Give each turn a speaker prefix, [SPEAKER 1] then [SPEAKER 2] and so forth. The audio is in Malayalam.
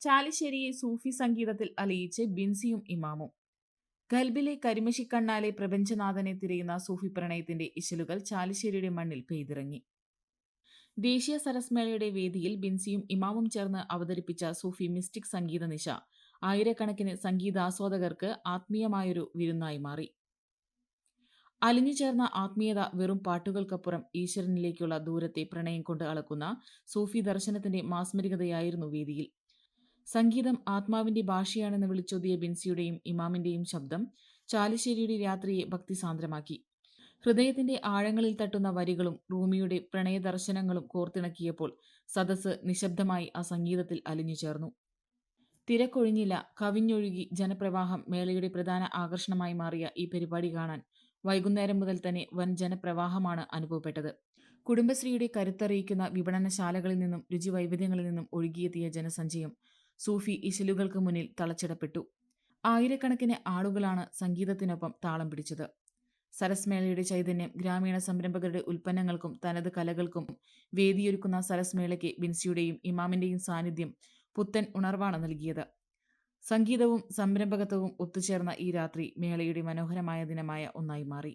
[SPEAKER 1] ചാലിശ്ശേരിയെ സൂഫി സംഗീതത്തിൽ അലിയിച്ച് ബിൻസിയും ഇമാമും. ഗൽബിലെ കരിമശിക്കണ്ണാലെ പ്രപഞ്ചനാഥനെ തിരയുന്ന സൂഫി പ്രണയത്തിന്റെ ഇശലുകൾ ചാലിശ്ശേരിയുടെ മണ്ണിൽ പെയ്തിറങ്ങി. ദേശീയ സരസ്മേളയുടെ വേദിയിൽ ബിൻസിയും ഇമാമും ചേർന്ന് അവതരിപ്പിച്ച സൂഫി മിസ്റ്റിക് സംഗീത നിശ ആയിരക്കണക്കിന് സംഗീതാസ്വാദകർക്ക് ആത്മീയമായൊരു വിരുന്നായി മാറി. അലിഞ്ഞു ചേർന്ന ആത്മീയത വെറും പാട്ടുകൾക്കപ്പുറം ഈശ്വരനിലേക്കുള്ള ദൂരത്തെ പ്രണയം കൊണ്ട് അളക്കുന്ന സൂഫി ദർശനത്തിന്റെ മാസ്മരികതയായിരുന്നു വേദിയിൽ. സംഗീതം ആത്മാവിന്റെ ഭാഷയാണെന്ന് വിളിച്ചോതിയ ബിൻസിയുടെയും ഇമാമിന്റെയും ശബ്ദം ചാലിശ്ശേരിയുടെ രാത്രിയെ ഭക്തിസാന്ദ്രമാക്കി. ഹൃദയത്തിന്റെ ആഴങ്ങളിൽ തട്ടുന്ന വരികളും റൂമിയുടെ പ്രണയദർശനങ്ങളും കോർത്തിണക്കിയപ്പോൾ സദസ് നിശബ്ദമായി ആ സംഗീതത്തിൽ അലിഞ്ഞു ചേർന്നു. തിരക്കൊഴിഞ്ഞില്ല കവിഞ്ഞൊഴുകി ജനപ്രവാഹം മേളയുടെ പ്രധാന ആകർഷണമായി മാറിയ ഈ പരിപാടി കാണാൻ വൈകുന്നേരം മുതൽ തന്നെ വൻ ജനപ്രവാഹമാണ് അനുഭവപ്പെട്ടത്. കുടുംബശ്രീയുടെ കരുത്തറിയിക്കുന്ന വിപണനശാലകളിൽ നിന്നും രുചിവൈവിധ്യങ്ങളിൽ നിന്നും ഒഴുകിയെത്തിയ ജനസഞ്ചയം സൂഫി ഇശലുകൾക്ക് മുന്നിൽ തളച്ചിടപ്പെട്ടു. ആയിരക്കണക്കിന് ആളുകളാണ് സംഗീതത്തിനൊപ്പം താളം പിടിച്ചത്. സരസ്മേളയുടെ ചൈതന്യം ഗ്രാമീണ സംരംഭകരുടെ ഉൽപ്പന്നങ്ങൾക്കും തനത് കലകൾക്കും വേദിയൊരുക്കുന്ന സരസ്മേളയ്ക്ക് ബിൻസിയുടെയും ഇമാമിന്റെയും സാന്നിധ്യം പുത്തൻ ഉണർവാണ് നൽകിയത്. സംഗീതവും സംരംഭകത്വവും ഒത്തുചേർന്ന ഈ രാത്രി മേളയുടെ മനോഹരമായ ദിനമായ ഒന്നായി മാറി.